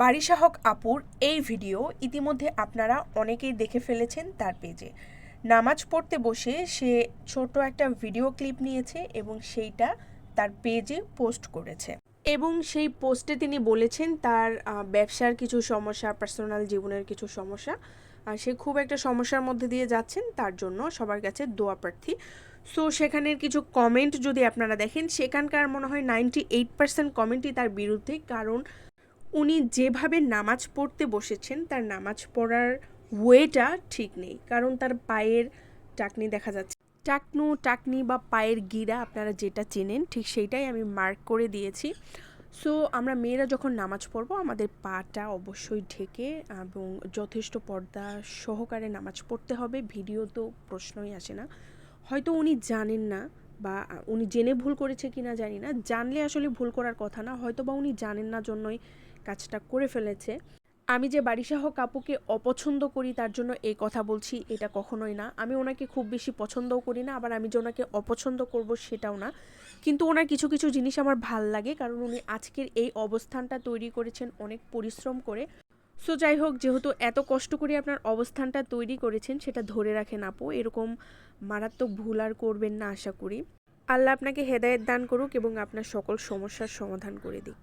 বারিশাহক আপুর এই ভিডিও ইতিমধ্যে আপনারা অনেকেই দেখে ফেলেছেন তার পেজে। নামাজ পড়তে বসে সে ছোট একটা ভিডিও ক্লিপ নিয়েছে এবং সেইটা তার পেজে পোস্ট করেছে। এবং সেই পোস্টে তিনি বলেছেন তার ব্যবসার কিছু সমস্যা, পার্সোনাল জীবনের কিছু সমস্যা আর সে খুব একটা সমস্যার মধ্যে দিয়ে যাচ্ছেন, তার জন্য সবার কাছে দোয়া প্রার্থী। সো সেখানের কিছু কমেন্ট যদি আপনারা দেখেন, সেখানকার মনে হয় নাইনটি এইট পার্সেন্ট কমেন্টই তার বিরুদ্ধে, কারণ উনি যেভাবে নামাজ পড়তে বসেছেন, তার নামাজ পড়ার ওয়েটা ঠিক নেই। কারণ তার পায়ের টাকনি দেখা যাচ্ছে। টাকনু, টাকনি বা পায়ের গিরা আপনারা যেটা চেনেন, ঠিক সেইটাই আমি মার্ক করে দিয়েছি। সো আমরা মেয়েরা যখন নামাজ পড়ব, আমাদের পাটা অবশ্যই ঢেকে এবং যথেষ্ট পর্দা সহকারে নামাজ পড়তে হবে। ভিডিও তো প্রশ্নই আসে না। হয়তো উনি জানেন না বা উনি জেনে ভুল করেছে কি না জানি না। জানলে আসলে ভুল করার কথা না হয়তো বা উনি জানেন না জন্যই কাজটা করে ফেলেছে। আমি যে বারিশাহ কাপুকে অপছন্দ করি তার জন্য এই কথা বলছি, এটা কখনোই না। আমি ওনাকে খুব বেশি পছন্দও করি না, আবার আমি যে ওনাকে অপছন্দ করব সেটাও না। কিন্তু ওনার কিছু কিছু জিনিস আমার ভালো লাগে, কারণ উনি আজকের এই অবস্থানটা তৈরি করেছেন অনেক পরিশ্রম করে। সো যাই হোক, যেহেতু এত কষ্ট করে আপনার অবস্থানটা তৈরি করেছেন, সেটা ধরে রাখেন আপু। এরকম মারাত্মক ভুল আর করবেন না, আশা করি। আল্লাহ আপনাকে হেদায়ত দান করুক এবং আপনার সকল সমস্যার সমাধান করে দিক।